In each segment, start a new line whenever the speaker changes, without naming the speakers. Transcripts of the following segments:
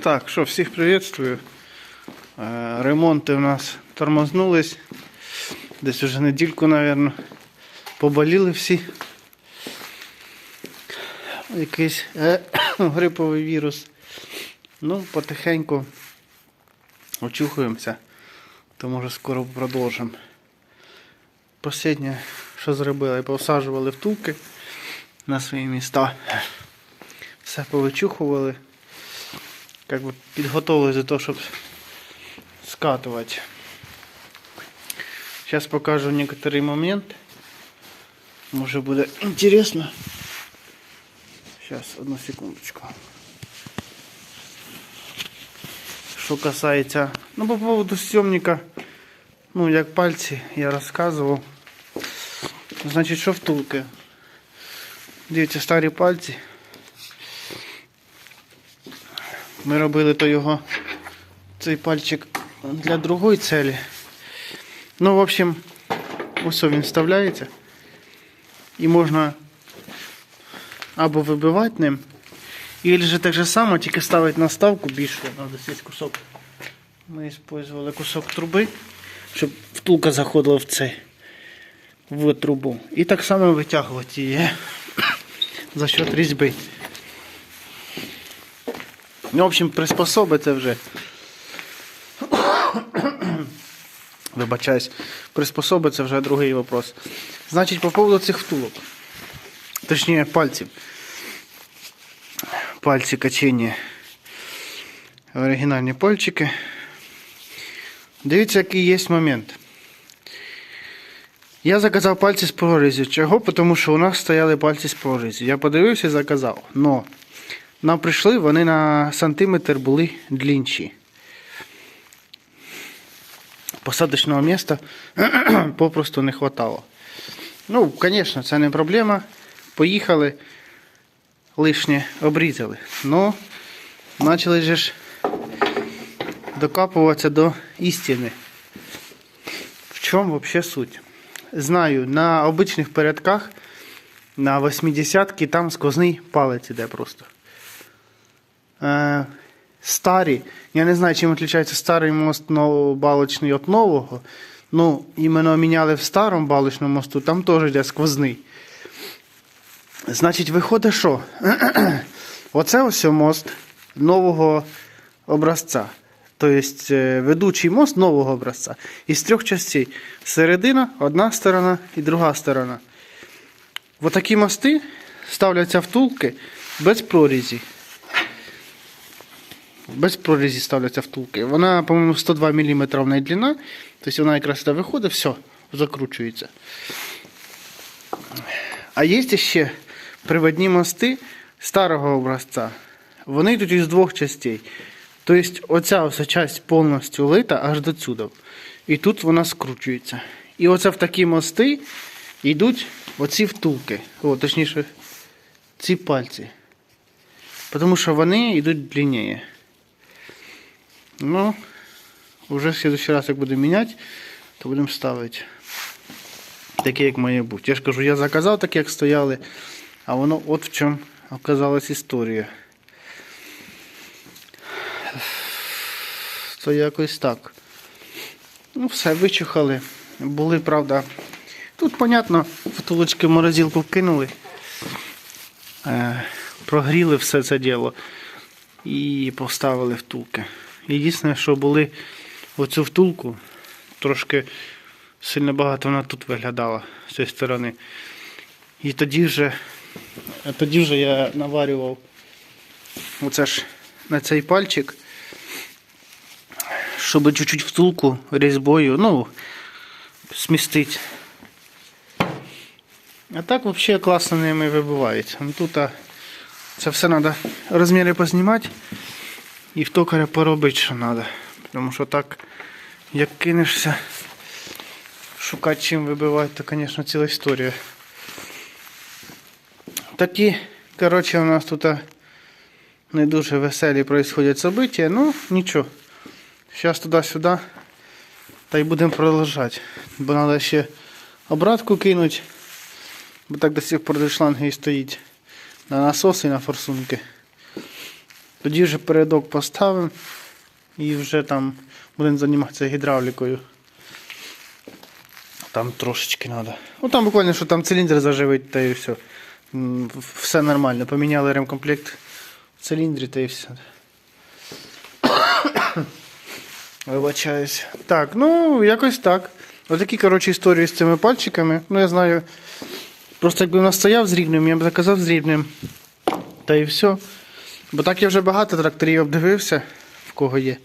Так, що, всіх приветствую. Е, Ремонти у нас тормознулись. Десь уже недільку, мабуть, поболіли всі. Якийсь е, гриповий вірус. Ну, потихеньку очухуємося, то може скоро продовжимо. Останнє, що зробили, посаджували втулки на свої міста. Все повичухували. Как бы підготовились до того, щоб скатувати. Сейчас покажу некоторый момент. Може буде интересно. Сейчас, одну секундочку. Що касається, ну по поводу съемника, ну як пальці я розказував. Значить, що втулки. Дивіться, старі пальці. Ми робили то його цей пальчик для другої цілі. Ну, в общем, ось він вставляється. І можна або вибивати ним, або ж так же само, тільки ставити наставку більше. Надо здесь кусок. Ми використовували кусок труби, щоб втулка заходила в цей в трубу. І так само витягувати її за счет різьби. Ну, в общем, приспособи це вже. Вибачаюсь, приспособи це вже другий вопрос. Значить, по поводу цих втулок. Точніше, пальців. Пальці качення. Оригінальні пальчики. Дивіться, який є момент. Я заказав пальці з прорізю. Чого? Тому що у нас стояли пальці з прорізю. Я подивився і заказав. Но нам прийшли, вони на сантиметр були длінші. Посадочного міста попросту не хватало. Ну, звісно, це не проблема. Поїхали, лишнє обрізали. Ну, почали же ж докапуватися до істини. В чому взагалі суть? Знаю, на обичних порядках, на 80-ки там сквозний палець іде просто. Е, старі, я не знаю, чим відрізняється старий мост балочний від нового. Ну, іменно міняли в старому балочному мосту, там теж йде сквозний. Значить, виходить, що? Оце ось мост нового образця. Тобто е, ведучий мост нового образця. Із трьох частей. Середина, одна сторона і друга сторона. В такі мости ставляться втулки без прорізі. Без прорізі ставляться втулки. Вона, по-моєму, 102 мм в неї длина. Тобто вона якраз сюди виходить, все, закручується. А є ще приводні мости старого образця. Вони йдуть із двох частей. Тобто оця ось часть повністю лита аж до сюди. І тут вона скручується. І оце в такі мости йдуть оці втулки. О, точніше, ці пальці. Тому що вони йдуть длиннее. Ну, вже в следующий раз, як будемо міняти, то будемо ставити таке, як має бути. Я ж кажу, я заказав таке, як стояли, а воно от в чому оказалась історія. То якось так. Ну, все, вичухали. Були, правда. Тут, понятно, втулочки в морозилку кинули. Е, прогріли все це діло і поставили втулки. Єдине, що були оцю втулку, трошки сильно багато вона тут виглядала з цієї сторони. І тоді вже, тоді вже я наварював оце ж на цей пальчик, щоб чуть-чуть втулку різьбою, ну, смістити. А так взагалі класно ними вибивається. Ну, Тут це все треба розміри познімати і в токаря поробити, що треба. Тому що так, як кинешся шукати чим вибивати, то, звісно, ціла історія. Такі, коротше, у нас тут не дуже веселі происходять события, ну нічого. Зараз туди-сюди та й будемо продовжувати. Бо треба ще обратку кинути. Бо так до сих пор шланги і стоїть на насоси і на форсунки. Тоді вже передок поставимо і вже там будемо займатися гідравлікою. Там трошечки треба. Ну там буквально, що там циліндр заживить, та і все. Все нормально. Поміняли ремкомплект в циліндрі та і все. Вибачаюсь. Так, ну якось так. Отакі, коротше, історії з цими пальчиками. Ну, я знаю. Просто якби у нас стояв з рівнем, я б заказав з рівнем. Та і все. Бо так я вже багато тракторів обдивився, в кого є.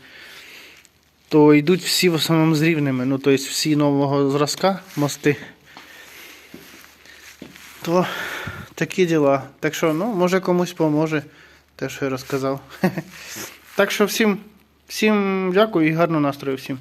То йдуть всі в основному з рівними. Ну, тобто всі нового зразка мости. То такі діла. Так що, ну, може комусь поможе те, що я розказав. Так що всім, всім дякую і гарного настрою всім.